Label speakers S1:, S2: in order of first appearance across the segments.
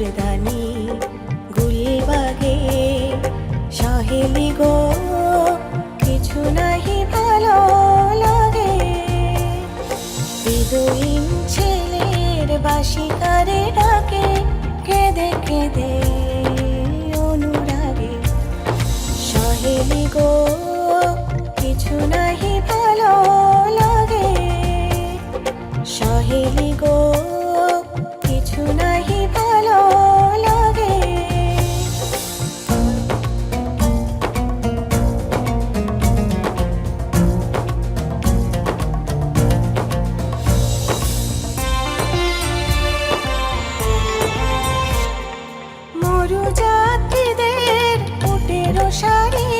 S1: মর্দানি গুলবাগে সাহেলি গো, কিছু নাহি ভালো লাগে। বিদুইন ছেলের বাসিকারে ডাকে, কেঁদে কেঁদে অনুরাগে। সাহেলি গো, কিছু নাহি ভালো লাগে। সাহেলি গো যাত্রীদের উটের শাড়ি,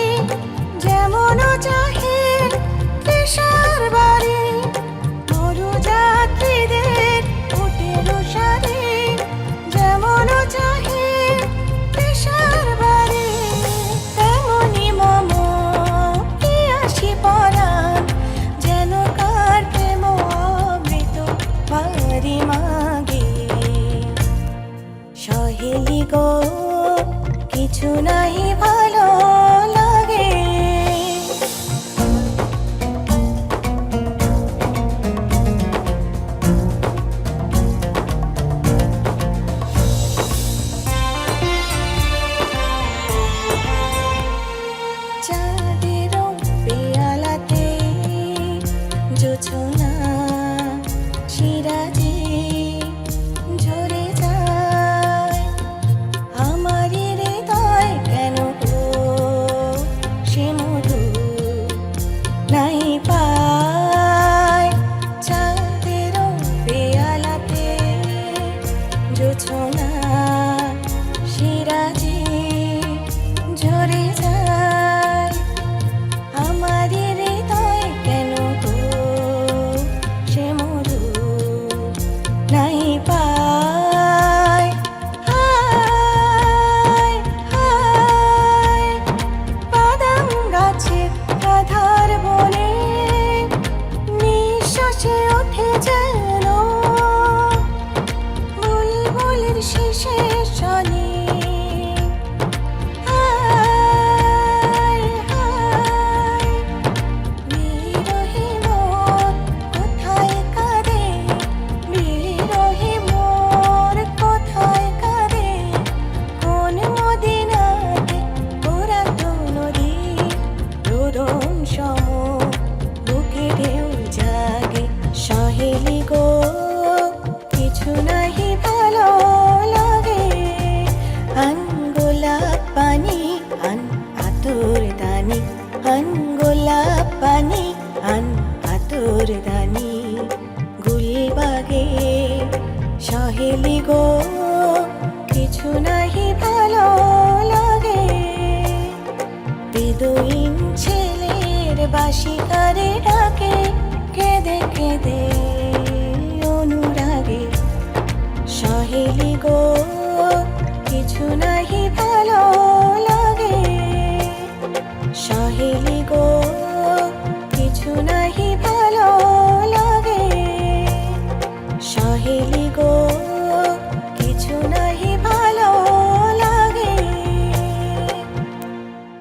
S1: যেমন চাহে পেশার বাড়ি। মরু যাত্রীদের উটের শাড়ি, যেমন চাহে পেশার বাড়ি। তেমনি মম, কি আসি পরাণ, যেন কার প্রেম অমৃত বাড়ি মাগে। সহেলি গো কিছু নাহি জোছনা share. সহেলি গো, কিছু নাহি ভালো লাগে। বেদুইন ছেলের বাসিকারে ডাকে, কেঁদে কেঁদে অনুরাগে। সহেলি গো, কিছু নাহি ভালো লাগে। সহেলি গো, কিছু নাহি ভালো লাগে। সহেলি গো